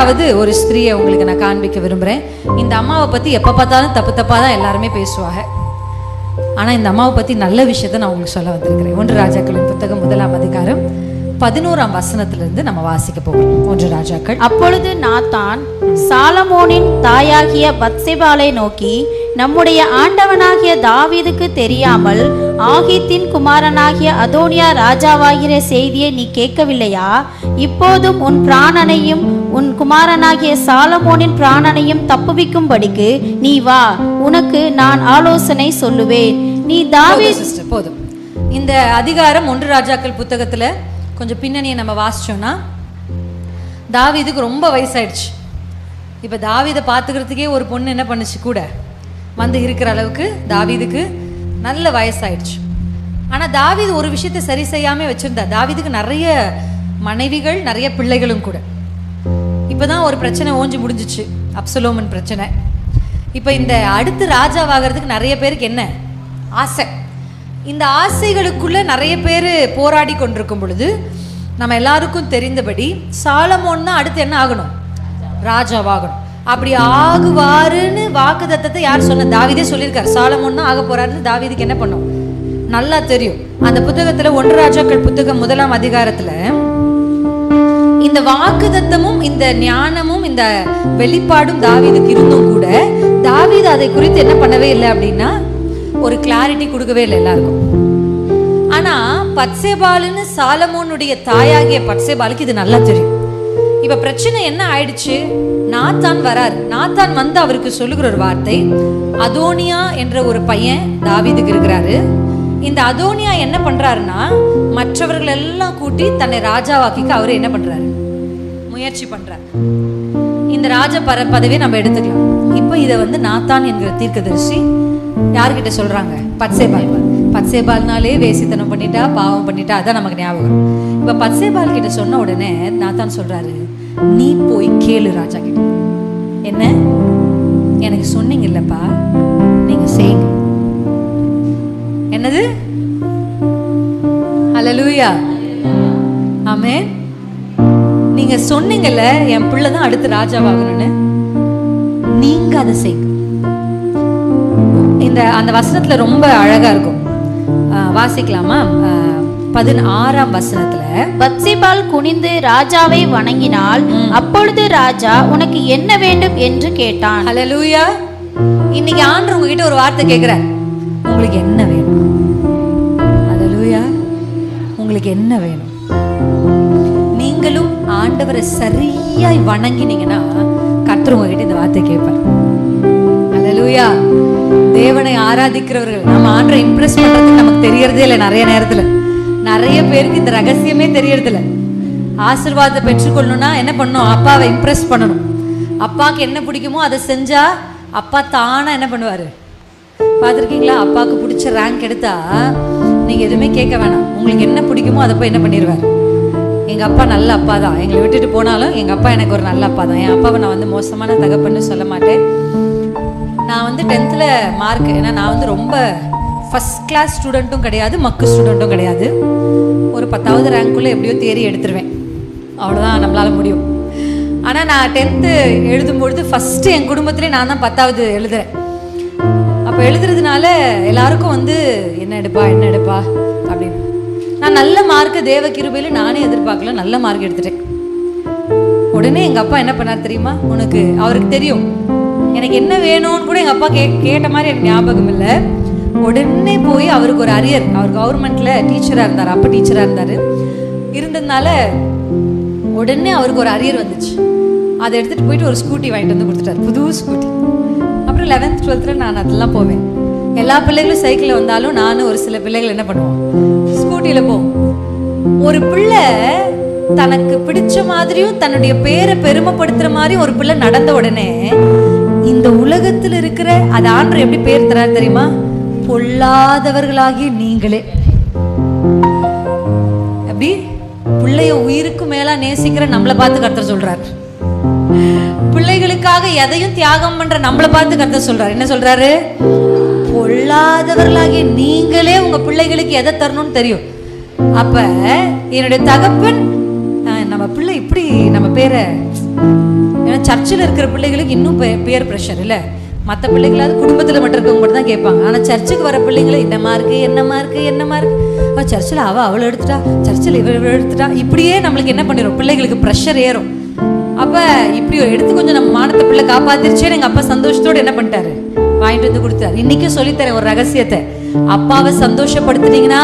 அதாவது ஒரு ஸ்திரீயை உங்களுக்கு நான் காண்பிக்க விரும்புகிறேன் இந்த அம்மாவை பற்றி எப்போ பார்த்தாலும் தப்பு தப்பாக தான் எல்லாருமே பேசுவாங்க. ஆனால் இந்த அம்மாவை பற்றி நல்ல விஷயத்த நான் உங்களுக்கு சொல்ல வந்திருக்கிறேன். ஒன்று ராஜாக்களின் புத்தகம் முதலாம் அதிகாரம். பதினோராம் வசனத்திலிருந்து நம்ம வாசிக்க போகிறோம். ஒன்று ராஜாக்கள். அப்பொழுது நாத்தான் சாலமோனின் தாயாகிய பத்செபாலை நோக்கி நம்முடைய ஆண்டவனாகிய தாவீதுக்கு தெரியாமல் ஆகித்தின் குமாரனாகிய அதோனியா ராஜாவாகிற செய்தியை நீ கேட்கவில்லையா? இப்போதும் உன் பிராணனையும் உன் குமாரனாகிய சாலமோனின் பிராணனையும் தப்புவிக்கும்படிக்கு நீ வா உனக்கு நான் ஆலோசனை சொல்லுவேன். நீ தாவீ போதும் சிஸ்டர் போதும். இந்த அதிகாரம் ஒன்று ராஜாக்கள் புத்தகத்துல கொஞ்சம் பின்னணியை நம்ம வாசிச்சோம்னா தாவீதுக்கு ரொம்ப வயசாயிடுச்சு. இப்போ தாவீதை பார்த்துக்கிறதுக்கே ஒரு பொண்ணு என்ன பண்ணுச்சு கூட வந்து இருக்கிற அளவுக்கு தாவீதுக்கு நல்ல வயசாயிடுச்சு. ஆனால் தாவீது ஒரு விஷயத்தை சரி செய்யாமல் வச்சுருந்தா தாவீதுக்கு நிறைய மனைவிகள் நிறைய பிள்ளைகளும் கூட. இப்போ தான் ஒரு பிரச்சனை ஓஞ்சி முடிஞ்சிச்சு அப்சலோமன் பிரச்சனை. இப்போ இந்த அடுத்து ராஜாவாகிறதுக்கு நிறைய பேருக்கு என்ன? ஆசை. இந்த ஆசைகளுக்குள்ள நிறைய பேர் போராடி கொண்டிருக்கும் பொழுது நம்ம எல்லாருக்கும் தெரிந்தபடி சாலமோன்னா அடுத்து என்ன ஆகணும்? ராஜாவாகணும். அப்படி ஆகுவாருன்னு வாக்கு தத்தத்தை யார் சொன்ன? தாவீதே சொல்லியிருக்காரு. சாலமோன்னா ஆக போறாருன்னு தாவிதுக்கு என்ன பண்ணும்? நல்லா தெரியும். அந்த புத்தகத்துல ஒன்று ராஜாக்கள் புத்தகம் முதலாம் அதிகாரத்துல இந்த வாக்குதத்தமும் இந்த ஞானமும் இந்த வெளிப்பாடும் தாவீதுக்கு இருந்தும் கூட தாவீது அதை குறித்து என்ன பண்ணவே இல்லை அப்படின்னா ஒரு கிளாரிட்டி கொடுக்கவே இல்லை எல்லாருக்கும். ஆனா பத்சேபாலுன்னு சாலமோனுடைய தாயாகிய பட்சேபாலுக்கு இது நல்லா தெரியும். இப்ப பிரச்சனை என்ன ஆயிடுச்சு? நாத்தான் வரார். நாத்தான் வந்து அவருக்கு சொல்லுகிற ஒரு வார்த்தை அதோனியா என்ற ஒரு பையன் தாவிதுக்கு இருக்கிறாரு. இந்த அதோனியா என்ன பண்றாருன்னா மற்றவர்கள் எல்லாம் கூட்டி தன்னை ராஜாவாக்கிக்கு அவரு என்ன பண்றாரு? முயற்சி பண்றாரு. இந்த ராஜ பர பதவியை நம்ம எடுத்துக்கலாம். இப்போ இதை வந்து நாத்தான் என்கிற தீர்க்கதரிசி யாருக்கிட்ட சொல்றாங்க? பத்சேபால் பத்சேபால்னாலே வேசித்தனம் பண்ணிட்டா பாவம் பண்ணிட்டா அதான் நமக்கு ஞாபகம் இப்போ இப்ப பத்சேபால் கிட்ட சொன்ன உடனே நாத்தான் சொல்றாரு நீ போய் கேளு ராஜா கிட்ட. என்ன? எனக்கு சொன்னீங்கல்லப்பா நீங்க செய்யுங்க என்னது? அலலூயா ஆமே நீங்க சொன்னீங்கல்ல என் பிள்ளை தான் அடுத்து ராஜாவாகணும்னு. நீங்க அதை செய்யுங்க இந்த அந்த வசனத்துல ரொம்ப அழகா இருக்கும். வாசிக்கலாமா? பதினாறாம் வசனத்துல பத்சிபால் குனிந்து ராஜாவை வணங்கினாள். அப்பொழுது ராஜா உனக்கு என்ன வேண்டும்? என்று கேட்டான். ஹalleluya. இன்னைக்கு ஆண்டவர் உங்ககிட்ட ஒரு வார்த்தை கேட்கிறார் உங்களுக்கு என்ன வேணும்? ஹalleluya. உங்களுக்கு என்ன வேணும்? நீங்களும் ஆண்டவரை சரியாய் வணங்கினீங்கன்னா கர்த்தர் உங்ககிட்ட இந்த வார்த்தை கேட்பார். அலலூயா தேவனை ஆராதிக்கிறவர்கள் நம்ம ஆண்டரை இம்ப்ரெஸ் பண்றது நமக்கு தெரியறதே இல்லை நிறைய நேரத்துல. நிறைய பேருக்கு இந்த ரகசியமே தெரியறது இல்ல ஆசீர்வாதத்தை பெற்றுக்கொள்ளணும்னா என்ன பண்ணணும்? அப்பாவை இம்ப்ரெஸ் பண்ணணும். அப்பாவுக்கு என்ன பிடிக்குமோ அதை செஞ்சா அப்பா தானா என்ன பண்ணுவாரு? பார்த்துருக்கீங்களா? அப்பாவுக்கு பிடிச்ச ரேங்க் எடுத்தா நீங்க எதுவுமே கேட்க வேணாம். உங்களுக்கு என்ன பிடிக்குமோ அதை போய் என்ன பண்ணிடுவார்? எங்க அப்பா நல்ல அப்பா தான். எங்களை விட்டுட்டு போனாலும் எங்க அப்பா எனக்கு ஒரு நல்ல அப்பா தான். என் அப்பாவை நான் வந்து மோசமான தகப்பன்னு சொல்ல மாட்டேன். நான் வந்து டென்த்தில் மார்க் ஏன்னா நான் வந்து ரொம்ப ஃபஸ்ட் கிளாஸ் ஸ்டூடெண்ட்டும் கிடையாது மக்கு ஸ்டூடெண்ட்டும் கிடையாது. ஒரு பத்தாவது ரேங்க்குள்ளே எப்படியோ தேறி எடுத்துருவேன். அவ்வளோதான் நம்மளால முடியும். ஆனால் நான் டென்த்து எழுதும்பொழுது ஃபஸ்ட்டு என் குடும்பத்திலே நான் தான் பத்தாவது எழுதுறேன். அப்போ எழுதுறதுனால எல்லாருக்கும் வந்து என்ன எடுப்பா என்ன எடுப்பா? அப்படின்னு. நான் நல்ல மார்க்கு தேவ கிருபையில் நானே எதிர்பார்க்கல நல்ல மார்க் எடுத்துட்டேன். உடனே எங்கள் அப்பா என்ன பண்ணார் தெரியுமா? உனக்கு அவருக்கு தெரியும். எனக்கு என்ன வேணும்னு கூட எங்க அப்பா கே கேட்ட மாதிரி எனக்கு ஞாபகம் இல்லை. உடனே போய் அவருக்கு ஒரு அரியர் அவர் கவர்மெண்ட்ல டீச்சரா இருந்தார் அப்போ டீச்சரா இருந்தாரு. இருந்ததுனால உடனே அவருக்கு ஒரு அரியர் வந்துச்சு. அதை எடுத்துட்டு போயிட்டு ஒரு ஸ்கூட்டி வாங்கிட்டு வந்து கொடுத்துட்டார் புது ஸ்கூட்டி அப்புறம் லெவன்த் டுவெல்த்தில் நான் அதெல்லாம் போவேன். எல்லா பிள்ளைகளும் சைக்கிளில் வந்தாலும் நானும் ஒரு சில பிள்ளைகள் என்ன பண்ணுவோம்? ஸ்கூட்டியில் போவோம். ஒரு பிள்ளை தனக்கு பிடிச்ச மாதிரியும் தன்னுடைய பேரை பெருமைப்படுத்துற மாதிரியும் ஒரு பிள்ளை நடந்த உடனே இந்த உலகத்தில் இருக்கிற அது ஆண்டர் எப்படி பேர் தரார் தெரியுமா? பொல்லாதவர்களாகிய நீங்களே. அப்படி பிள்ளைய உயிருக்கு மேலா நேசிக்கிற நம்மளை பார்த்து கர்த்தர் சொல்றாரு. பிள்ளைகளுக்காக எதையும் தியாகம் பண்ற நம்மளை பார்த்து கர்த்தர் சொல்றாரு. என்ன சொல்றாரு? பொல்லாதவர்களாகிய நீங்களே உங்க பிள்ளைகளுக்கு எதை தரணும்னு தெரியும். அப்ப என்னுடைய தகப்பன் நம்ம பிள்ளை இப்படி நம்ம பேரை ஏன்னா சர்ச்சில் இருக்கிற பிள்ளைகளுக்கு இன்னும் பேர் ப்ரெஷர் இல்லை. மற்ற பிள்ளைங்களாவது குடும்பத்தில் மட்டும் இருக்கவங்க மட்டும் தான் கேட்பாங்க. ஆனால் சர்ச்சுக்கு வர பிள்ளைங்களை என்னமா இருக்கு என்னமா இருக்கு என்னமா இருக்கு சர்ச்சில் அவ அவளை எடுத்துட்டா சர்ச்சில் இவள் இவள் எடுத்துட்டா இப்படியே நம்மளுக்கு என்ன பண்ணிடும் பிள்ளைகளுக்கு ப்ரெஷர் ஏறும். அப்ப இப்படி எடுத்து கொஞ்சம் நம்ம மானத்தை பிள்ளை காப்பாத்திருச்சேன்னு எங்க அப்பா சந்தோஷத்தோட என்ன பண்ணிட்டாரு? வாங்கிட்டு வந்து கொடுத்தாரு. இன்னைக்கும் சொல்லித்தரேன் ஒரு ரகசியத்தை. அப்பாவை சந்தோஷப்படுத்துனீங்கன்னா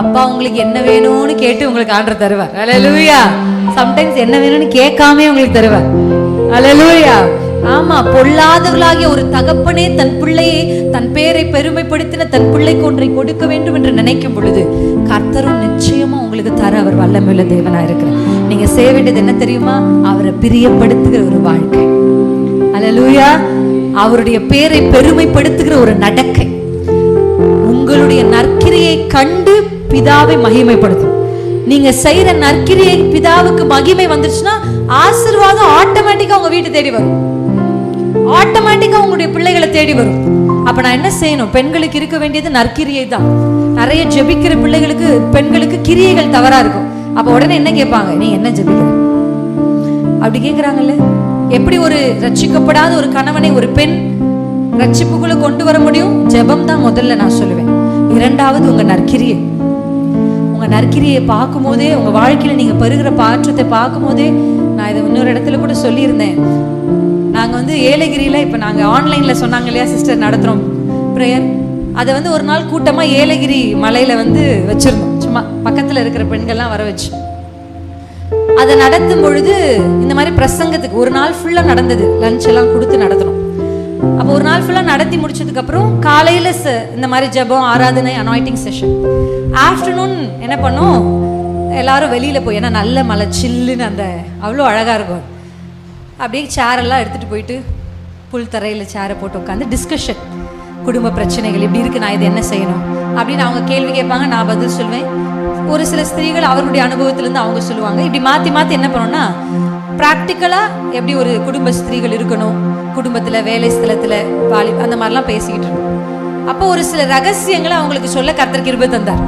அப்பா உங்களுக்கு என்ன வேணும்னு கேட்டு உங்களுக்கு ஆர்டர் தருவார். அலலூயா சம்டைம்ஸ் என்ன வேணும்னு கேட்காம உங்களுக்கு தருவார். அலலூயா ஆமா பொல்லாதவர்களாகிய ஒரு தகப்பனே தன் பிள்ளையை தன் பேரை பெருமைப்படுத்தின தன் பிள்ளைக்கு ஒன்றை கொடுக்க வேண்டும் என்று நினைக்கும் பொழுது கர்த்தரும் நிச்சயமா உங்களுக்கு தர அவர் வல்லமையுள்ள தேவனா இருக்கிறார். நீங்க செய்ய வேண்டியது என்ன தெரியுமா? அவரை பிரியப்படுத்துகிற ஒரு வாழ்க்கை. அல்லேலூயா அவருடைய பேரை பெருமைப்படுத்துகிற ஒரு நடக்கை. உங்களுடைய நற்கிரியை கண்டு பிதாவை மகிமைப்படுத்தும். நீங்க செய்யற நற்கிரியை பிதாவுக்கு மகிமை வந்துச்சுன்னா ஆசீர்வாதம் ஆட்டோமேட்டிக்கா உங்க வீட்டு தேடி வரும். ஆட்டோமேட்டிக்கா உங்களுடைய பிள்ளைகளை தேடி வரும். அப்ப நான் என்ன செய்யணும்? பெண்களுக்கு இருக்க வேண்டியது நற்கிரியை தான். நிறைய ஜெபிக்கிற பிள்ளைகளுக்கு பெண்களுக்கு கிரியைகள் தவறா இருக்கும். அப்ப உடனே என்ன கேட்பாங்க? நீ என்ன ஜெபிக்கிற? அப்படி கேக்குறாங்கல்ல? எப்படி ஒரு ரட்சிக்கப்படாத ஒரு கணவனை ஒரு பெண் ரட்சிப்புக்குள்ள கொண்டு வர முடியும்? ஜெபம் தான் முதல்ல நான் சொல்லுவேன். இரண்டாவது உங்க நற்கிரியை. உங்க நற்கிரியை பார்க்கும் போதே உங்க வாழ்க்கையில நீங்க பருகிற பாற்றத்தை பார்க்கும்போதே நான் இதை இன்னொரு இடத்துல கூட சொல்லியிருந்தேன். நாங்க வந்து ஏலகிரியில இப்ப நாங்க ஆன்லைன்ல சொன்னாங்க இல்லையா சிஸ்டர் நடத்துறோம் ப்ரேயர் அதை வந்து ஒரு நாள் கூட்டமா ஏலகிரி மலையில வந்து வச்சிருந்தோம். சும்மா பக்கத்துல இருக்கிற பெண்கள்லாம் வர வச்சு. அதை நடத்தும் பொழுது இந்த மாதிரி பிரசங்கத்துக்கு ஒரு நாள் ஃபுல்லா நடந்தது. லஞ்ச் எல்லாம் கொடுத்து நடத்தணும் அப்போ ஒரு நாள் ஃபுல்லா நடத்தி முடிச்சதுக்கு அப்புறம் காலையில இந்த மாதிரி ஜெபம் ஆராதனை அனாயிட்டிங் செஷன் ஆஃப்டர்நூன் என்ன பண்ணோம்? எல்லாரும் வெளியில் போய் ஏன்னா நல்ல மலை சில்லுன்னு அந்த அவ்வளோ அழகாக இருக்கும் அப்படியே சேரெல்லாம் எடுத்துகிட்டு போயிட்டு புல் தரையில் சேரை போட்டு உட்காந்து டிஸ்கஷன் குடும்ப பிரச்சனைகள் எப்படி இருக்குது நான் இது என்ன செய்யணும்? அப்படின்னு அவங்க கேள்வி கேட்பாங்க நான் பதில் சொல்வேன். ஒரு சில ஸ்திரீகள் அவர்களுடைய அனுபவத்திலேருந்து அவங்க சொல்லுவாங்க. இப்படி மாற்றி மாற்றி என்ன பண்ணோம்னா ப்ராக்டிக்கலாக எப்படி ஒரு குடும்ப ஸ்திரீகள் இருக்கணும்? குடும்பத்தில் வேலை ஸ்தலத்தில் வாலி அந்த மாதிரிலாம் பேசிக்கிட்டு இருக்கணும். அப்போ ஒரு சில ரகசியங்களை அவங்களுக்கு சொல்ல கர்த்தர் கிருப தந்தார்.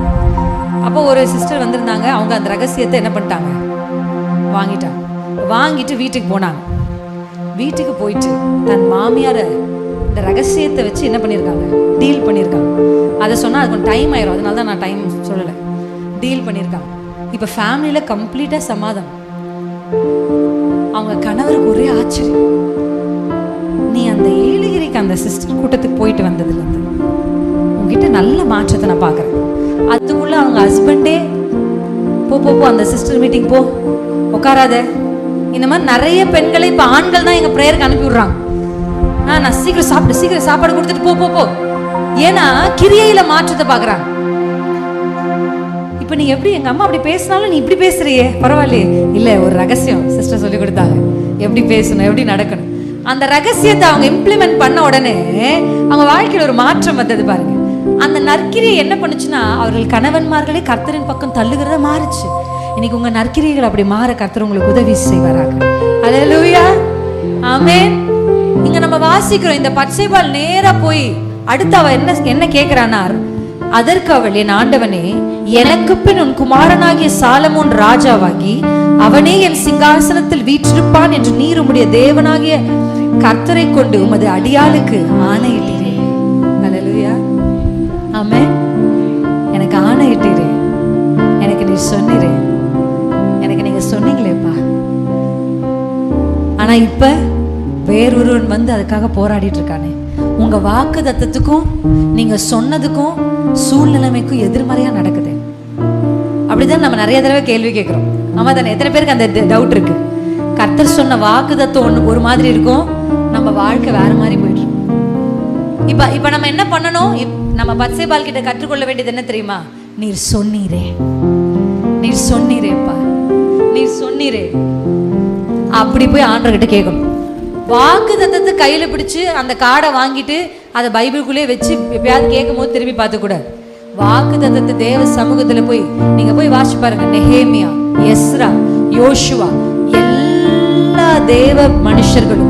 அப்போ ஒரு சிஸ்டர் வந்திருந்தாங்க. அவங்க அந்த ரகசியத்தை என்ன பண்ணிட்டாங்க? வாங்கிட்டாங்க. வாங்கிட்டு வீட்டுக்கு போனாங்க. வீட்டுக்கு போயிட்டு தன் மாமியாரை இந்த ரகசியத்தை வச்சு என்ன பண்ணியிருக்காங்க டீல் பண்ணியிருக்காங்க அதை சொன்னால் அது கொஞ்சம் டைம் ஆயிரும். அதனால தான் நான் டைம் சொல்லலை. டீல் பண்ணியிருக்காங்க இப்போ ஃபேமிலியில் கம்ப்ளீட்டாக சமாதானம். அவங்க கணவருக்கு ஒரே ஆச்சரியம். நீ அந்த ஏலகிரிக்கு அந்த சிஸ்டர் கூட்டத்துக்கு போயிட்டு வந்ததுலேருந்து உங்ககிட்ட நல்ல மாற்றத்தை நான் பார்க்குறேன் அதுவும் அவங்க ஹஸ்பண்டே போ போ போ அந்த சிஸ்டர் மீட்டிங் போ. உட்காராத இந்த மாதிரி நிறைய பெண்களை இப்போ ஆண்கள் தான் எங்கள் ப்ரேயருக்கு அனுப்பி விடுறாங்க. ஆ நான் சீக்கிரம் சாப்பிடு சீக்கிரம் சாப்பாடு கொடுத்துட்டு போ போ போ. ஏன்னா கிரியையில மாற்றத்தை பார்க்குறாங்க. இப்போ நீ எப்படி எங்க அம்மா அப்படி பேசினாலும் நீ இப்படி பேசுறியே? பரவாயில்லையே. இல்லை ஒரு ரகசியம் சிஸ்டர் சொல்லி கொடுத்தாங்க. எப்படி பேசணும் எப்படி நடக்கணும். அந்த ரகசியத்தை அவங்க இம்ப்ளிமெண்ட் பண்ண உடனே அவங்க வாழ்க்கையில ஒரு மாற்றம் வந்தது பாருங்க. அந்த நற்கிரியை என்ன பண்ணுச்சுன்னா அவர்கள் கணவன்மார்களே கர்த்தரின் பக்கம் தள்ளுகிறத மாறுச்சு. இன்னைக்கு உங்க நற்கிரியைகள் அப்படி மாற கர்த்தர் உங்களுக்கு உதவி செய்வாராக. அலலூயா ஆமென் இங்க நம்ம வாசிக்கிறோம் இந்த பச்சைபால் நேரா போய் அடுத்து அவ என்ன என்ன கேட்கிறானார் அதற்கு அவள் என் ஆண்டவனே எனக்கு பின் உன் குமாரனாகிய சாலமோன் ராஜாவாகி அவனே என் சிங்காசனத்தில் வீற்றிருப்பான் என்று நீர் உம்முடைய தேவனாகிய கர்த்தரை கொண்டு உமது அடியாளுக்கு ஆணையிட்டேன் ஆனால் இப்ப வேறொருவன் வந்து அதுக்காக போராடிட்டு இருக்கானே உங்க வாக்கு தத்தத்துக்கும் நீங்க சொன்னதுக்கும் சூழ்நிலைமைக்கும் எதிர்மறையா நடக்குது. அப்படிதான் நம்ம நிறைய தடவை கேள்வி கேட்கிறோம் ஆமா தானே எத்தனை பேருக்கு அந்த டவுட் இருக்கு? கர்த்தர் சொன்ன வாக்கு தத்துவம் ஒன்று ஒரு மாதிரி இருக்கும். நம்ம வாழ்க்கை வேற மாதிரி போயிட்டு இப்போ இப்ப இப்ப நம்ம என்ன பண்ணணும்? இப்- நம்ம பத்சேபால் கிட்ட கற்றுக்கொள்ள வேண்டியது என்ன தெரியுமா? நீர் சொன்னீரே. நீர் சொன்னீரேப்பா. நீர் சொன்னீரே. அப்படி போய் ஆண்டர்கிட்ட கேட்கணும். வாக்கு தத்தத்தை கையில பிடிச்சி அந்த காடை வாங்கிட்டு அதை பைபிளுக்குள்ளேயே வச்சு எப்பயாவது கேட்கும் போது திரும்பி பார்த்து கூட வாக்கு தத்தத்தை தேவ சமூகத்துல போய் நீங்க போய் வாசி பாருங்க. நெஹேமியா எஸ்ரா யோசுவா எல்லா தேவ மனுஷர்களும்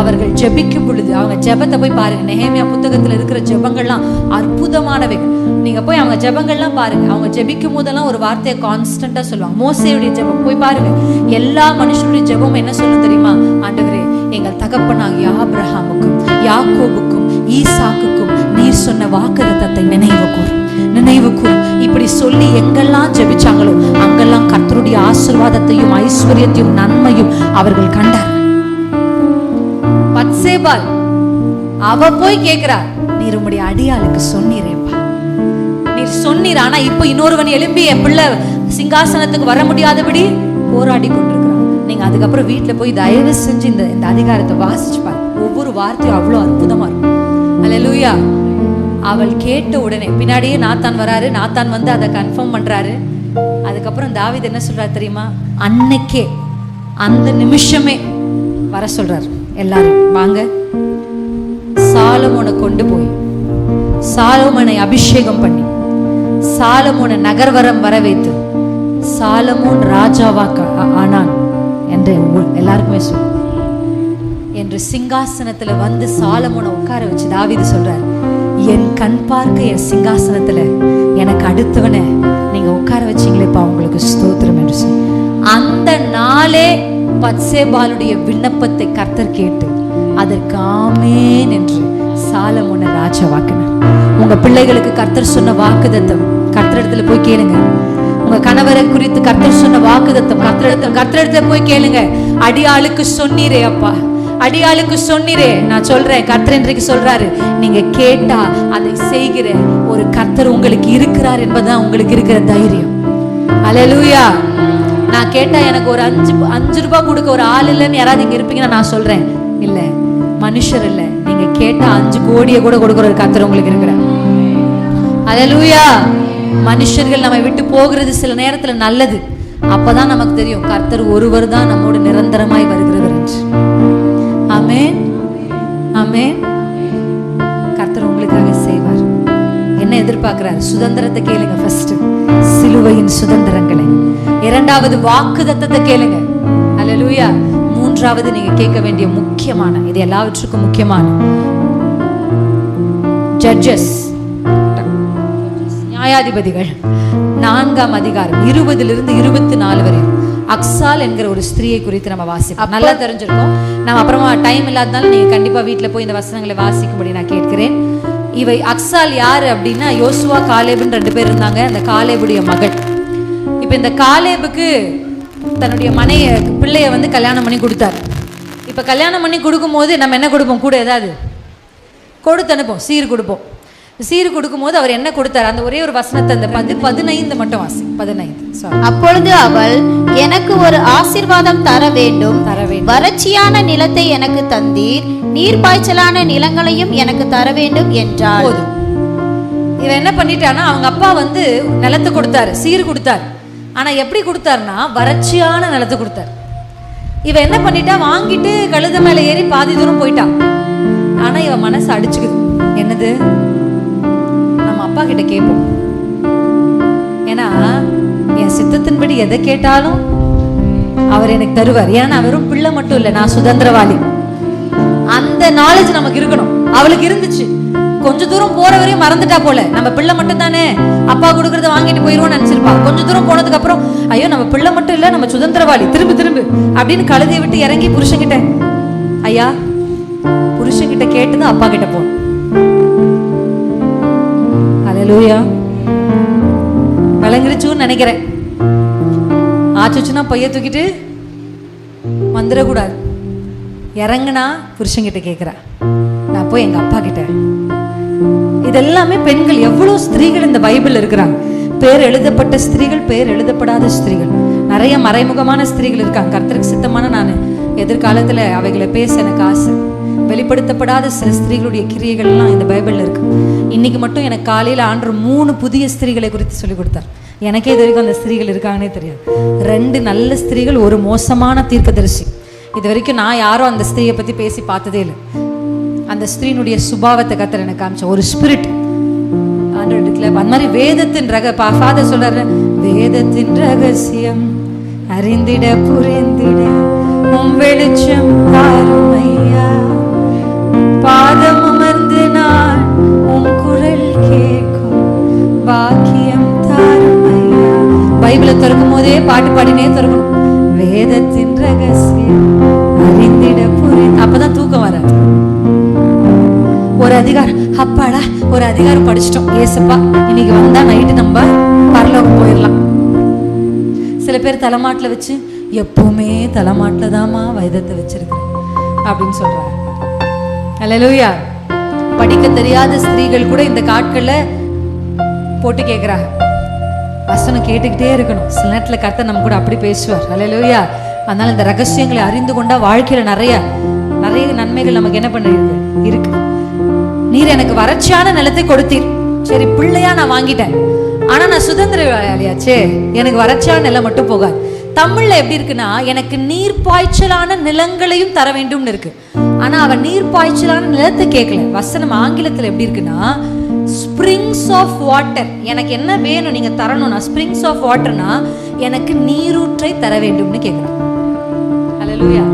அவர்கள் ஜெபிக்கும் பொழுது அவங்க ஜெபத்தை போய் பாருங்க. நெஹேமியா புத்தகத்துல இருக்கிற ஜெபங்கள்லாம் அற்புதமானவைகள். நீங்க போய் அவங்க ஜெபங்கள்லாம் பாருங்க. அவங்க ஜெபிக்கும் போதெல்லாம் ஒரு வார்த்தையை கான்ஸ்டன்டா சொல்லுவாங்க. மோசையுடைய ஜெபம். போய் பாருங்க. எல்லா மனுஷனுடைய ஜெபம் என்ன சொல்லும் தெரியுமா? ஆண்டவரே யாக்கோபுக்கும் ஈசாக்குக்கும் நீர் சொன்ன வாக்குத்தத்தை நினைவு கூறும் நினைவு கூறும் இப்படி சொல்லி எங்கெல்லாம் ஜெபிச்சாங்களோ அங்கெல்லாம் கர்த்தருடைய ஆசீர்வாதத்தையும் ஐஸ்வர்யத்தையும் நன்மையும் அவர்கள் கண்டார் பத்சேபால் அவ போய் கேக்குறா நீர் உம்முடைய அடியாளுக்கு சொன்னீரேப்பா நீர் சொன்னீர் ஆனா இப்போ இன்னொருவன் எழும்பி என் பிள்ளை சிங்காசனத்துக்கு வர முடியாதபடி போராடி கொண்டிருக்கிறான். நீங்க அதுக்கப்புறம் வீட்டுல போய் தயவு செஞ்சு இந்த இந்த அதிகாரத்தை வாசிச்சு பாரு ஒவ்வொரு வார்த்தையும் அவ்வளோ அற்புதமா இருக்கும். அல்லேலூயா அவள் கேட்ட உடனே பின்னாடியே நாத்தான் வராரு நாத்தான் வந்து அதை கன்ஃபார்ம் பண்றாரு. அதுக்கப்புறம் தாவித் என்ன சொல்றாரு தெரியுமா? அன்னைக்கே அந்த நிமிஷமே வர சொல்றாரு. எல்லாரும் வாங்க. சாலமோனை கொண்டு போய் சாலமோனை அபிஷேகம் பண்ணி சாலமோனை நகர்வரம் வர வைத்து சாலமோன் ராஜாவாக்க ஆனான் என்று எல்லாருக்குமே சொல்லு என்று சிங்காசனத்துல வந்து சாலமோனை உட்கார வச்சு தாவிது சொல்றார் என் கண் பார்க்க என் சிங்காசனத்துல எனக்கு அடுத்தவனை நீங்க உட்கார வச்சீங்களேப்பா உங்களுக்கு ஸ்தோத்திரம் என்று சொல்லி. அந்த நாளே பத்சேபாலுடைய விண்ணப்பத்தை கர்த்தர் கேட்டு அதற்கு ஆமேன் என்று ராஜ ராஜாவாக்கினார் உங்க பிள்ளைகளுக்கு கர்த்தர் சொன்ன வாக்குதத்தம் கர்த்தரிடத்துல போய் கேளுங்க. உங்க கணவரை குறித்து கர்த்தர் சொன்ன வாக்குதத்தம் கர்த்தரிடத்துல கர்த்தரிடத்துல போய் கேளுங்க. அடியாளுக்கு சொன்னீரே அப்பா. அடியாளுக்கு சொன்னீரே. நான் சொல்றேன். கர்த்தர் இன்றைக்கு சொல்றாரு. நீங்க கேட்டா அதை செய்கிற ஒரு கர்த்தர் உங்களுக்கு இருக்கிறார் என்பதுதான் உங்களுக்கு இருக்கிற தைரியம். அலலூயா நான் கேட்டா எனக்கு ஒரு அஞ்சு அஞ்சு ரூபாய் கொடுக்க ஒரு ஆள் இல்லைன்னு யாராவது இங்க இருப்பீங்கன்னா நான் சொல்றேன். இல்ல மனுஷர் இல்ல. நீங்க கேட்டா அஞ்சு கோடியை கூட கொடுக்குற ஒரு கர்த்தர் உங்களுக்கு இருக்கிறார். அல்லேலூயா மனுஷர்கள் நம்ம விட்டு போகிறது சில நேரத்துல நல்லது. அப்பதான் நமக்கு தெரியும் கர்த்தர் ஒருவர் தான் நம்மோடு நிரந்தரமாய் வருகிறவர் என்று. ஆமென். ஆமென். கர்த்தர் உங்களுக்காக செய்வார். என்ன எதிர்பார்க்கிறார்? சுதந்திரத்தை கேளுங்க ஃபர்ஸ்ட் சிலுவையின் சுதந்திரங்களை. இரண்டாவது வாக்கு தத்தத்தை கேளுங்க. அல்லேலூயா மூன்றாவது நீங்க கேட்க வேண்டிய முக்கியமான இது எல்லாவற்றுக்கும் முக்கியமான. ஜட்ஜஸ் நியாயாதிபதிகள் நான்காம் அதிகாரம் இருபதிலிருந்து இருபத்தி நாலு வரை. அக்சால் என்கிற ஒரு ஸ்திரியை குறித்து நம்ம வாசிப்போம். நல்லா தெரிஞ்சிருக்கோம். நம்ம அப்புறமா டைம் இல்லாதனால நீங்க கண்டிப்பா வீட்ல போய் இந்த வசனங்களை வாசிக்கும்படி நான் கேட்கிறேன். இவை அக்சால் யாரு அப்படின்னா யோசுவா காலேபுன்னு ரெண்டு பேர் இருந்தாங்க. அந்த காலேபுடைய மகள். இப்போ இந்த காலேபுக்கு தன்னுடைய மனைய பிள்ளைய வந்து கல்யாணம் பண்ணி கொடுத்தார். இப்போ கல்யாணம் பண்ணி கொடுக்கும்போது நம்ம என்ன கொடுப்போம்? கூட ஏதாவது? கொடுத்து அனுப்போம் சீர் கொடுப்போம். சீர் கொடுக்கும்போது அவர் என்ன கொடுத்தார்? அந்த ஒரே ஒரு வசனத்தை அந்த பதி பதினைந்து மட்டும் வாசி. பதினைந்து. அப்பொழுது அவள் எனக்கு ஒரு ஆசீர்வாதம் தர வேண்டும். தர வேண்டும். வறட்சியான நிலத்தை எனக்கு தந்தீர். நீர்ப்பாய்ச்சலான நிலங்களையும் எனக்கு தர வேண்டும் என்றாள். போதும். இவன் என்ன பண்ணிட்டான்னா அவங்க அப்பா வந்து நிலத்தை கொடுத்தாரு. சீர் கொடுத்தார். ஆனா எப்படி கொடுத்தாருன்னா வறட்சியான நிலத்தை கொடுத்தார். இவன் என்ன பண்ணிட்டா வாங்கிட்டு கழுத மேல ஏறி பாதி தூரம் போயிட்டான். ஆனா இவன் மனசு அடிச்சுக்குது. என்னது? நம்ம அப்பா கிட்ட கேட்போம். ஏன்னா என் சித்தத்தின்படி எதை கேட்டாலும் அவர் எனக்கு தருவார். ஏன்னா நான் வெறும் பிள்ளை மட்டும் இல்லை நான் சுதந்திரவாளி. அந்த நாலேஜ் நமக்கு இருக்கணும். அவளுக்கு இருந்துச்சு. கொஞ்ச தூரம் போற வரையும் மறந்துட்டா போல. நம்ம பிள்ளை மட்டும் தானே அப்பா கொடுக்கறத வாங்கிட்டு போயிருவோம் நினைச்சிருப்பா. கொஞ்ச தூரம் போனதுக்கு அப்புறம் ஐயோ நம்ம பிள்ளை மட்டும் இல்ல நம்ம சுதந்திரவாளி. திரும்பு திரும்பு. அப்படின்னு கழுதையை விட்டு இறங்கி புருஷன்கிட்ட ஐயா புருஷன்கிட்ட கேட்டுதான் அப்பா கிட்ட போகணும் அலலூயா விளங்கிருச்சுன்னு நினைக்கிறேன். ஆச்சுச்சுன்னா பைய தூக்கிட்டு வந்துடக்கூடாது. இறங்குனா புருஷன்கிட்ட கேட்குறா நான் போய் எங்க அப்பா கிட்ட இதெல்லாமே பெண்கள் எவ்வளவு ஸ்திரீகள் இந்த பைபிள் இருக்கிறாங்க. பேர் எழுதப்பட்ட ஸ்திரீகள் பேர் எழுதப்படாத ஸ்திரீகள். நிறைய மறைமுகமான ஸ்திரீகள் இருக்காங்க. கர்த்தருக்கு சித்தமான நான். எதிர்காலத்துல அவைகளை பேச எனக்கு ஆசை. வெளிப்படுத்தப்படாத சில ஸ்திரீகளுடைய கிரியைகள்லாம் இந்த பைபிள்ல இருக்கு. இன்னைக்கு மட்டும் எனக்கு காலையில ஆண்டு மூணு புதிய ஸ்திரீகளை குறித்து சொல்லி கொடுத்தார். எனக்கே இது வரைக்கும் அந்த ஸ்திரீகள் இருக்காங்கன்னே தெரியாது. ரெண்டு நல்ல ஸ்திரீகள் ஒரு மோசமான தீர்க்கதரிசி. இது வரைக்கும் நான் யாரும் அந்த ஸ்திரீயை பத்தி பேசி பார்த்ததே இல்லை. அந்த ஸ்திரீனுடைய சுபாவத்தை கத்தர் எனக்கு காமிச்ச ஒரு ஸ்பிரிட் ஆண்டவர்கிட்ட அந்த மாதிரி வேதத்தின் ரக ஃபாதர் சொல்றாரு வேதத்தின் ரகசியம் அறிந்திட புரிந்திட உம் வெளிச்சம் தாரும் ஐயா. பாதம் அமர்ந்து நான் உம் குரல் கேட்கும் பாக்கியம் தாரும் ஐயா. பைபிளை திறக்கும் போதே பாட்டு பாடினே திறக்கணும். வேதத்தின் ரகசியம் அறிந்திட புரி அப்பதான் தூக்கம் வராது. அதிகாரம். அப்பாடா ஒரு அதிகாரம் படிச்சிட்டோம். ஏசப்பா இன்னைக்கு வந்தா நைட்டு நம்ம பரலோகம் போயிடலாம். சில பேர் தலைமாட்டில் வச்சு எப்பவுமே தலைமாட்டில் தாம்மா வைதத்தை வச்சிருக்கிறேன் அப்படின்னு சொல்றாங்க. அல்லேலூயா படிக்க தெரியாத ஸ்திரீகள் கூட இந்த காட்கள்ல போட்டு கேட்குறாங்க. வசனம் கேட்டுக்கிட்டே இருக்கணும். சில நேரத்தில் கர்த்தர் நம்ம கூட அப்படி பேசுவார். அல்லேலூயா அதனால இந்த ரகசியங்களை அறிந்து கொண்டா வாழ்க்கையில நிறைய நிறைய நன்மைகள் நமக்கு என்ன பண்ணுறது இருக்கு. நீர் எனக்கு வறட்சியான நிலத்தை கொடுத்தீர். சரி பிள்ளையா நான் வாங்கிட்டேன். ஆனா நான் சுதந்திரவாளியாச்சே எனக்கு வறட்சியான நிலம் மட்டும் போகாது. தமிழ்ல எப்படி இருக்குன்னா எனக்கு நீர் பாய்ச்சலான நிலங்களையும் தர வேண்டும்னு இருக்கு. ஆனா அவன் நீர் பாய்ச்சலான நிலத்தை கேட்கல வசனம் ஆங்கிலத்துல எப்படி இருக்குன்னா ஸ்ப்ரிங்ஸ் ஆஃப் வாட்டர் எனக்கு என்ன வேணும் நீங்க தரணும்னா ஸ்ப்ரிங்ஸ் ஆஃப் வாட்டர்னா எனக்கு நீரூற்றை தர வேண்டும்னு கேட்குறேன் ஹalleluya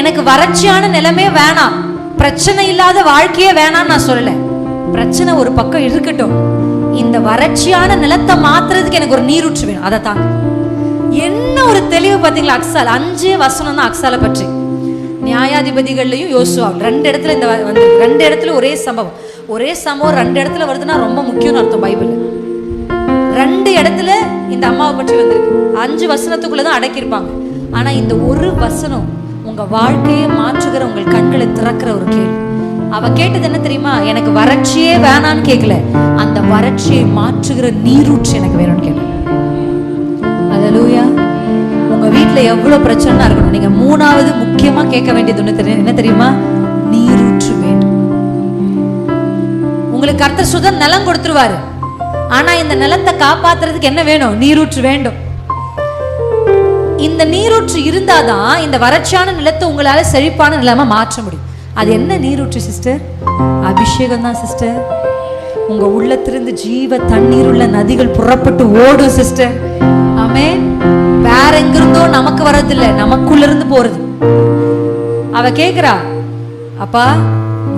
எனக்கு வறட்சியான நிலமே வேணாம். பிரச்சனை இல்லாத வாழ்க்கையே வேணாம்னு நான் சொல்லல. பிரச்சனை ஒரு பக்கம் இருக்கட்டும். இந்த வறட்சியான நிலத்தை மாத்துறதுக்கு எனக்கு ஒரு நீரூற்று வேணும். அதை தாங்க. என்ன ஒரு தெளிவு பார்த்தீங்களா அக்சால்? அஞ்சே வசனம் தான் அக்சாலை பற்றி. நியாயாதிபதிகள்லையும் யோசுவா. ரெண்டு இடத்துல இந்த வ- வந்து ரெண்டு இடத்துல ஒரே சம்பவம். ஒரே சம்பவம் ரெண்டு இடத்துல வருதுன்னா ரொம்ப முக்கியம்னு அர்த்தம் பைபிள். ரெண்டு இடத்துல இந்த அம்மாவை பற்றி வந்திருக்கு. அஞ்சு வசனத்துக்குள்ளே தான் அடக்கியிருப்பாங்க. ஆனா இந்த ஒரு வசனம் உங்க வாழ்க்கையை மாற்றுகிற உங்கள் கண்களை திறக்கிற ஒரு கேள்வி. அவ கேட்டது என்ன தெரியுமா? எனக்கு வறட்சியே வேணான்னு கேட்கல அந்த வறட்சியை மாற்றுகிற நீரூற்று எனக்கு வேணும்னு கேட்டேன். அதலூயா உங்க வீட்டுல எவ்வளவு பிரச்சனை இருக்கணும்? நீங்க மூணாவது முக்கியமா கேட்க வேண்டியது ஒன்று தெரியும் என்ன தெரியுமா? நீரூற்று வேண்டும். உங்களுக்கு கர்த்தர் சுதன் நிலம் கொடுத்துருவாரு. ஆனா இந்த நிலத்தை காப்பாத்துறதுக்கு என்ன வேணும்? நீரூற்று வேண்டும். இந்த நீரூற்று இருந்தாதான் இந்த வறட்சியான நிலத்தை உங்களால செழிப்பான நிலமா மாற்ற முடியும். அது என்ன நீரூற்று சிஸ்டர் அபிஷேகம் தான் சிஸ்டர் உங்க உள்ளத்திலிருந்து ஜீவ தண்ணீர் உள்ள நதிகள் புறப்பட்டு ஓடும் சிஸ்டர் ஆமே வேற எங்கிருந்தோ நமக்கு வர்றதில்ல நமக்குள்ள இருந்து போறது. அவ கேக்குறா அப்பா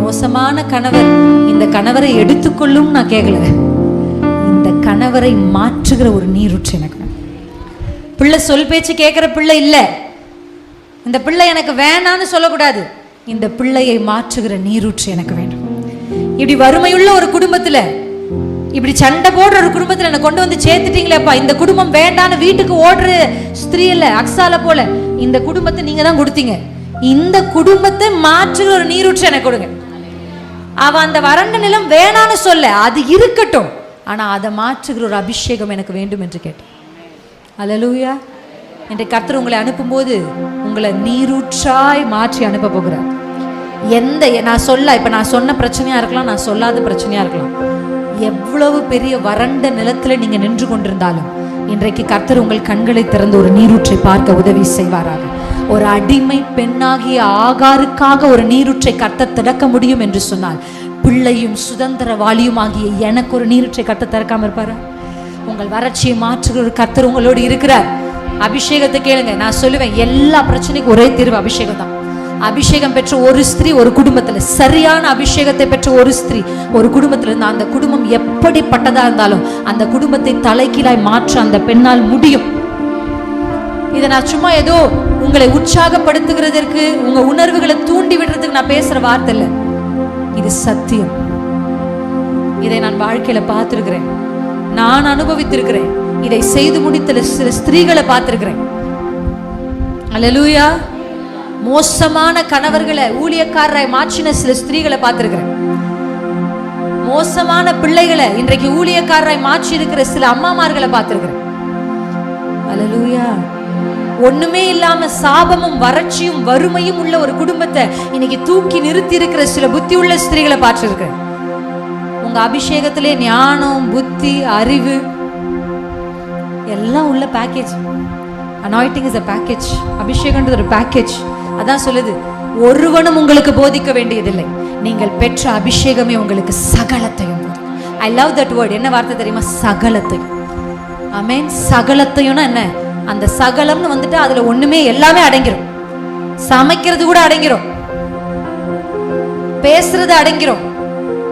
மோசமான கணவர். இந்த கணவரை எடுத்துக்கொள்ளும் நான் கேட்கல இந்த கணவரை மாற்றுகிற ஒரு நீரூற்று எனக்கு பிள்ளை சொல் பேச்சு கேட்குற பிள்ளை இல்லை. இந்த பிள்ளை எனக்கு வேணான்னு சொல்லக்கூடாது. இந்த பிள்ளையை மாற்றுகிற நீரூற்று எனக்கு வேண்டும். இப்படி வறுமையுள்ள ஒரு குடும்பத்தில் இப்படி சண்டை போடுற ஒரு குடும்பத்தில் என்னை கொண்டு வந்து சேர்த்துட்டீங்களேப்பா. இந்த குடும்பம் வேண்டான்னு வீட்டுக்கு ஓடுற ஸ்திரீ இல்லை அக்ஸால போல. இந்த குடும்பத்தை நீங்க தான் கொடுத்தீங்க. இந்த குடும்பத்தை மாற்றுகிற ஒரு நீரூற்று எனக்கு கொடுங்க. அவ அந்த வறண்ட நிலம் வேணான்னு சொல்ல. அது இருக்கட்டும். ஆனா அதை மாற்றுகிற ஒரு அபிஷேகம் எனக்கு வேண்டும் என்று கேட்டேன். அலலூயா என்று கர்த்தர் உங்களை அனுப்பும்போது உங்களை நீரூற்றாய் மாற்றி அனுப்ப போகிறார். எந்த நான் சொல்ல இப்போ நான் சொன்ன பிரச்சனையாக இருக்கலாம் நான் சொல்லாத பிரச்சனையாக இருக்கலாம். எவ்வளவு பெரிய வறண்ட நிலத்தில் நீங்கள் நின்று கொண்டிருந்தாலும் இன்றைக்கு கர்த்தர் உங்கள் கண்களை திறந்து ஒரு நீரூற்றை பார்க்க உதவி செய்வாராக. ஒரு அடிமை பெண்ணாகிய ஆகாருக்காக ஒரு நீரூற்றை கர்த்தர் திறக்க முடியும் என்று சொன்னால் பிள்ளையும் சுதந்திரவாளியும் ஆகிய எனக்கு ஒரு நீரூற்றை கர்த்தர் திறக்காம இருப்பாரா? உங்கள் வறட்சியை மாற்றுகிற ஒரு கத்தர் உங்களோடு இருக்கிறார். அபிஷேகத்தை கேளுங்க. நான் சொல்லுவேன் எல்லா பிரச்சனைக்கும் ஒரே தீர்வு அபிஷேகம் தான். அபிஷேகம் பெற்ற ஒரு ஸ்திரீ ஒரு குடும்பத்துல. சரியான அபிஷேகத்தை பெற்ற ஒரு ஸ்திரீ ஒரு குடும்பத்துல இருந்தா அந்த குடும்பம் எப்படிப்பட்டதா இருந்தாலும் அந்த குடும்பத்தை தலைகீழாய் மாற்ற அந்த பெண்ணால் முடியும். இதை நான் சும்மா ஏதோ உங்களை உற்சாகப்படுத்துகிறதற்கு உங்க உணர்வுகளை தூண்டி விடுறதுக்கு நான் பேசுற வார்த்தை இல்லை. இது சத்தியம். இதை நான் வாழ்க்கையில பார்த்துருக்கிறேன். நான் அனுபவித்திருக்கிறேன். இதை செய்து முடித்த சில ஸ்திரீகளை பார்த்திருக்கிறேன். அலலூயா மோசமான கணவர்களை ஊழியக்காரரை மாற்றின சில ஸ்திரீகளை பார்த்திருக்கிறேன். மோசமான பிள்ளைகளை இன்றைக்கு ஊழியக்காரரை மாற்றி இருக்கிற சில அம்மாமார்களை பார்த்திருக்கிறேன். அலலூயா ஒண்ணுமே இல்லாம சாபமும் வறட்சியும் வறுமையும் உள்ள ஒரு குடும்பத்தை இன்னைக்கு தூக்கி நிறுத்தி இருக்கிற சில புத்தி உள்ள ஸ்திரீகளை பார்த்திருக்கிறேன். உங்க அபிஷேகத்திலே ஞானம் புத்தி அறிவு எல்லாம் உள்ள பேக்கேஜ் அனாயிட்டிங் இஸ் அ பேக்கேஜ் அபிஷேகன்றது ஒரு பேக்கேஜ் அதான் சொல்லுது ஒருவனும் உங்களுக்கு போதிக்க வேண்டியதில்லை. நீங்கள் பெற்ற அபிஷேகமே உங்களுக்கு சகலத்தையும் ஐ லவ் தட் வேர்ட் என்ன வார்த்தை தெரியுமா? சகலத்தையும். அமேன் சகலத்தையும்னா என்ன? அந்த சகலம்னு வந்துட்டு அதுல ஒண்ணுமே எல்லாமே அடங்கிரும். சமைக்கிறது கூட அடங்கிரும். பேசுறது அடங்கிரும்.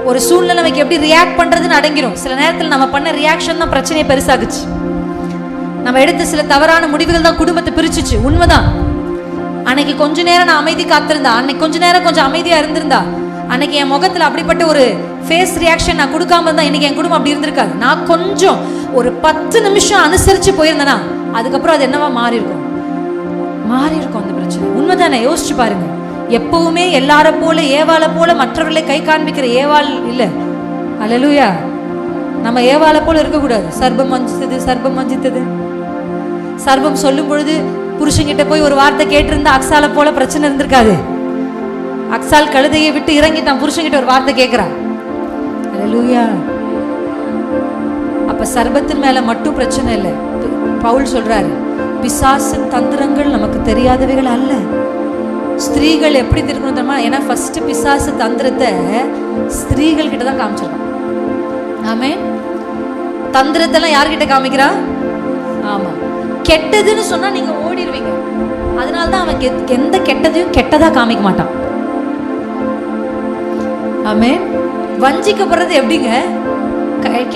ஒரு சூழ்நிலைமைக்கு எப்படி ரியாக்ட் பண்றதுன்னு அடங்கிடும் சில நேரத்தில் நம்ம பண்ண ரியாக்ஷன் தான் பிரச்சனையை பெருசாகுச்சு. நம்ம எடுத்த சில தவறான முடிவுகள் தான் குடும்பத்தை பிரிச்சுச்சு. உண்மைதான். அன்னைக்கு கொஞ்ச நேரம் நான் அமைதி காத்திருந்தா அன்னைக்கு கொஞ்ச நேரம் கொஞ்சம் அமைதியா இருந்திருந்தா அன்னைக்கு என் முகத்துல அப்படிப்பட்ட ஒரு ஃபேஸ் ரியாக்ஷன் நான் கொடுக்காம இருந்தா இன்னைக்கு என் குடும்பம் அப்படி இருந்திருக்காது. நான் கொஞ்சம் ஒரு பத்து நிமிஷம் அனுசரிச்சு போயிருந்தேனா அதுக்கப்புறம் அது என்னவா மாறி இருக்கும் மாறி இருக்கும் அந்த பிரச்சனை. உண்மைதானே? யோசிச்சு பாருங்க. எப்பவுமே எல்லார போல ஏவாளை போல மற்றவர்களை கை காண்பிக்கிற ஏவாள் இல்ல. அலலுயா. நம்ம ஏவாளை போல இருக்கக்கூடாது. சர்பம் மஞ்சித்தது சர்பம் மஞ்சித்தது சர்பம் சொல்லும் பொழுது புருஷன்கிட்ட போய் ஒரு வார்த்தை கேட்டிருந்தா அக்ஸால போல பிரச்சனை இருந்திருக்காது. அக்ஸால் கழுதையை விட்டு இறங்கி தான் புருஷங்கிட்ட ஒரு வார்த்தை கேட்கிறான் அலலுயா. அப்ப சர்பத்தின் மேல மட்டும் பிரச்சனை இல்லை. பவுல் சொல்றாரு பிசாசின் தந்திரங்கள் நமக்கு தெரியாதவைகள் அல்ல. ஸ்திரீகள் எப்படி திருக்கணும் தெரியுமா? ஏன்னா ஃபர்ஸ்ட் பிசாசு தந்திரத்தை ஸ்திரீகள் கிட்ட தான் காமிச்சிருக்கான். ஆமே தந்திரத்தெல்லாம் யார்கிட்ட காமிக்கிறா? ஆமா. கெட்டதுன்னு சொன்னா நீங்க ஓடிடுவீங்க அதனால தான் அவன் எந்த கெட்டதையும் கெட்டதா காமிக்க மாட்டான். ஆமே வஞ்சிக்கப்படுறது எப்படிங்க?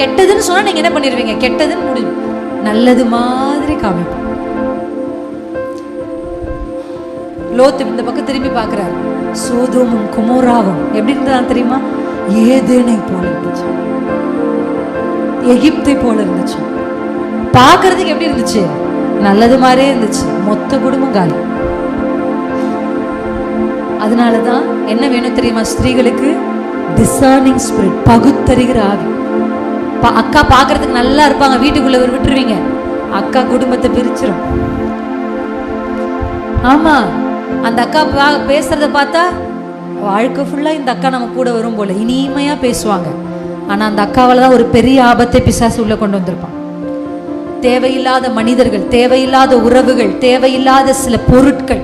கெட்டதுன்னு சொன்னா நீங்க என்ன பண்ணிடுவீங்க கெட்டதுன்னு முடியும். நல்லது மாதிரி காமிப்போம். லோத்து இந்த பக்கம் திரும்பி பார்க்கறாரு. சோதோமும் குமோராவும். எப்படி இருந்ததா தெரியுமா? ஏதேனை போல இருந்துச்சு. எகிப்தை போல இருந்துச்சு. பார்க்கறதுக்கு எப்படி இருந்துச்சு? நல்லது மாதிரியே இருந்துச்சு. மொத்த குடும்பம் காலி. அதனால தான் என்ன வேணும் தெரியுமா? ஸ்திரீகளுக்கு டிசர்னிங் ஸ்பிரிட் பகுத்தறிகிற ஆவி. பா- அக்கா பார்க்கறதுக்கு நல்லா இருப்பாங்க. வீட்டுக்குள்ள ஒரு விட்டுருவீங்க. அக்கா குடும்பத்தை பிரிச்சிடும் ஆமா. அந்த அக்கா பா- பேசுறத பார்த்தா வாழ்க்கை ஃபுல்லா இந்த அக்கா நம்ம கூட வரும் போல. இனிமையா பேசுவாங்க. ஆனா அந்த அக்காவால தான் ஒரு பெரிய ஆபத்தை பிசாசு உள்ள கொண்டு வந்திருப்பான். தேவையில்லாத மனிதர்கள் தேவையில்லாத உறவுகள் தேவையில்லாத சில பொருட்கள்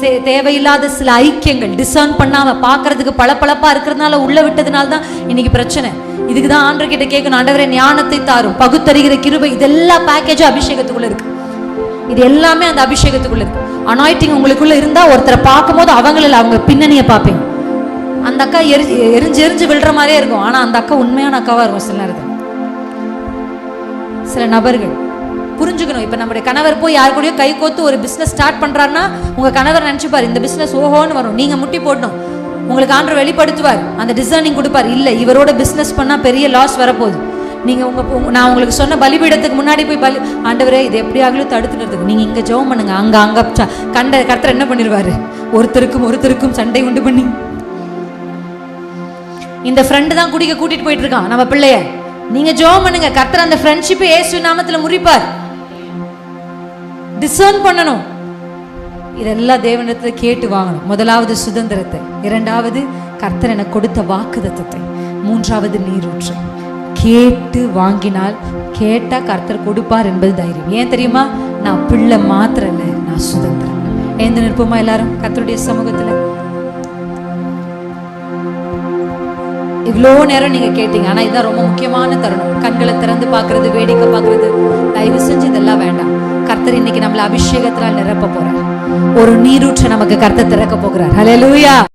சே- தேவையில்லாத சில ஐக்கியங்கள் டிசர்ன் பண்ணாம பார்க்கறதுக்கு பளபளப்பாக இருக்கிறதுனால உள்ள விட்டதுனால தான் இன்னைக்கு பிரச்சனை. இதுக்கு தான் ஆண்டவர் கிட்ட கேட்கணும். ஆண்டவரை ஞானத்தை தாரும். பகுத்தறிகிற கிருபை இதெல்லாம் பேக்கேஜும் அபிஷேகத்துக்குள்ள இருக்கு. இது எல்லாமே அந்த அபிஷேகத்துக்குள்ள இருக்கு. அனாய்டிங் உங்களுக்குள்ள இருந்தா ஒருத்தரை பார்க்கும்போது அவங்கள அவங்க பின்னணியை பார்ப்பீங்க. அந்த அக்கா எரி எரிஞ்சு எரிஞ்சு விழுற மாதிரியே இருக்கும். ஆனா அந்த அக்கா உண்மையான அக்காவா இருக்கும் சில நேரத்தில். சில நபர்கள். புரிஞ்சுக்கணும். இப்போ நம்முடைய கணவர் போய் யார் கூடயோ கை கோத்து ஒரு பிஸ்னஸ் ஸ்டார்ட் பண்றாருன்னா உங்க கணவர் நினச்சிப்பார் இந்த பிஸ்னஸ் ஓஹோன்னு வரும். நீங்க முட்டி போடணும். உங்களுக்கு ஆண்டு வெளிப்படுத்துவார். அந்த டிசைனிங் கொடுப்பார். இல்ல இவரோட பிஸ்னஸ் பண்ணா பெரிய லாஸ் வரப்போகுது. நீங்கள் உங்கள் நான் உங்களுக்கு சொன்ன பலிபீடத்துக்கு முன்னாடி போய் பலி ஆண்டவரே இது எப்படி ஆகலும் தடுத்து நிறுத்துக்கு நீங்கள் இங்கே ஜெபம் பண்ணுங்க. அங்கே அங்கே கண்ட கர்த்தர் என்ன பண்ணிடுவார்? ஒருத்தருக்கும் ஒருத்தருக்கும் சண்டை உண்டு பண்ணி. இந்த ஃப்ரெண்டு தான் குடிக்க கூட்டிட்டு போயிட்டு இருக்கான் நம்ம பிள்ளைய. நீங்க ஜெபம் பண்ணுங்க. கர்த்தர் அந்த ஃப்ரெண்ட்ஷிப்பை ஏசு நாமத்துல முறிப்பார். டிசர்ன் பண்ணணும். இதெல்லாம் தேவனத்தை கேட்டு வாங்கணும். முதலாவது சுதந்திரத்தை. இரண்டாவது கர்த்தர் எனக்கு கொடுத்த வாக்குதத்தத்தை மூன்றாவது நீரூற்று. கேட்டு வாங்கினால் கேட்டா கர்த்தர் கொடுப்பார் என்பது தைரியம். ஏன் தெரியுமா? நான் பிள்ளை மாத்திரம் இல்லை நான் சுதந்திரம் எழுந்து நிற்போமா எல்லாரும்? கர்த்தருடைய சமூகத்துல. இவ்வளோ நேரம் நீங்க கேட்டீங்க ஆனா இதுதான் ரொம்ப முக்கியமான தருணம். கண்களை திறந்து பார்க்கறது வேடிக்கை பார்க்கறது. தயவு செஞ்சு இதெல்லாம் வேண்டாம். கர்த்தர் இன்னைக்கு நம்மள அபிஷேகத்தினால் நிரப்ப போறார். ஒரு நீரூற்றை நமக்கு கர்த்தர் திறக்க போகிறார். ஹalleluya